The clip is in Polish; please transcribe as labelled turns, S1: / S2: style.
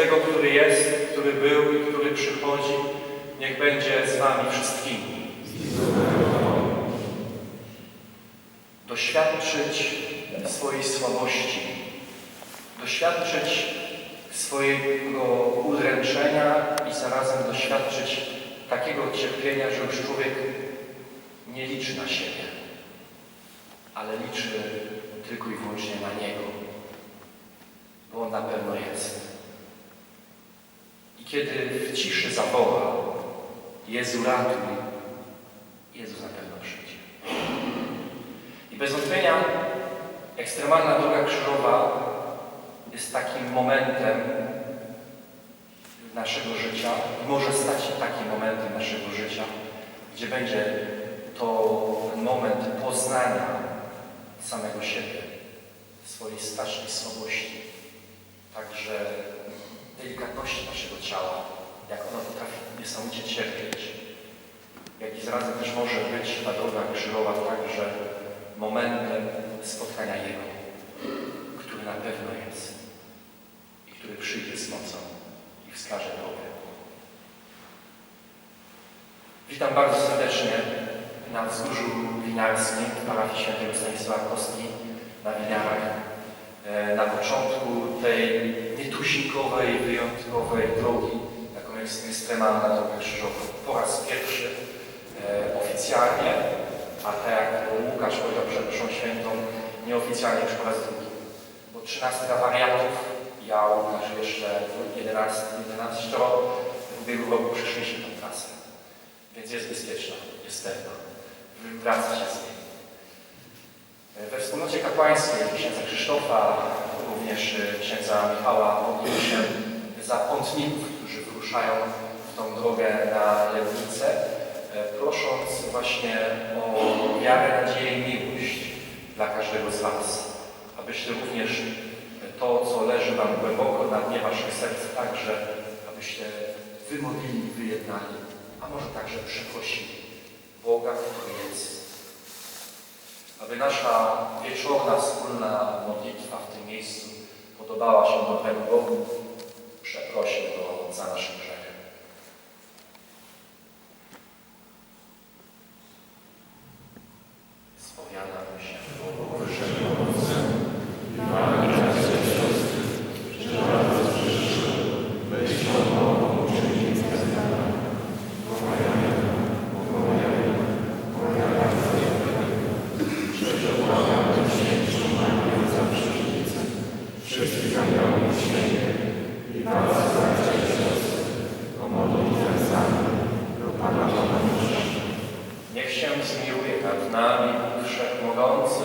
S1: tego, który jest, który był i który przychodzi, niech będzie z wami wszystkimi. Doświadczyć swojej słabości, doświadczyć swojego udręczenia i zarazem doświadczyć takiego cierpienia, że już człowiek nie liczy na siebie, ale liczy tylko i wyłącznie na Niego, bo On na pewno jest. I kiedy w ciszy zawoła Jezu ratuj, Jezus na przyjdzie. I bez wątpienia ekstremalna droga krzyżowa jest takim momentem naszego życia, może stać się takim momentem naszego życia, gdzie będzie to moment poznania samego siebie, swojej strasznej słabości, także delikatności naszego ciała, jak ono potrafi niesamowicie cierpieć, jak i zarazem też może być ta droga krzyżowa także momentem spotkania Jego, który na pewno jest i który przyjdzie z mocą i wskaże drogę. Witam bardzo serdecznie na wzgórzu winiarskim w parafii świętego Stanisława Kostki na Winiarach. E, Na początku tej nietuzinkowej, wyjątkowej drogi, jaką jest ekstremalna droga krzyżowa. Po raz pierwszy e, oficjalnie, a tak jak Łukasz powiedział przed Mszą Świętą, nieoficjalnie już po raz drugi. Bo 13 wariantów, ja, Łukasz jeszcze 11, 11 w ubiegłym roku przeszliśmy tę trasę. Więc jest bezpieczna, jest pewna. Wraca się z niej. We wspólnocie kapłańskiej księdza Krzysztofa, również e, księdza Michała się za pątników, którzy wyruszają w tą drogę na Legnicę, e, prosząc właśnie o wiarę, nadzieję i miłość dla każdego z Was, abyście również to, co leży Wam głęboko na dnie Waszych serc, także abyście wymodlili, wyjednali, a może także przeprosili Boga, który jest aby nasza wieczorna, wspólna modlitwa w tym miejscu podobała się dobremu Bogu, przeprośmy Go za nasze nami Wszechmogący,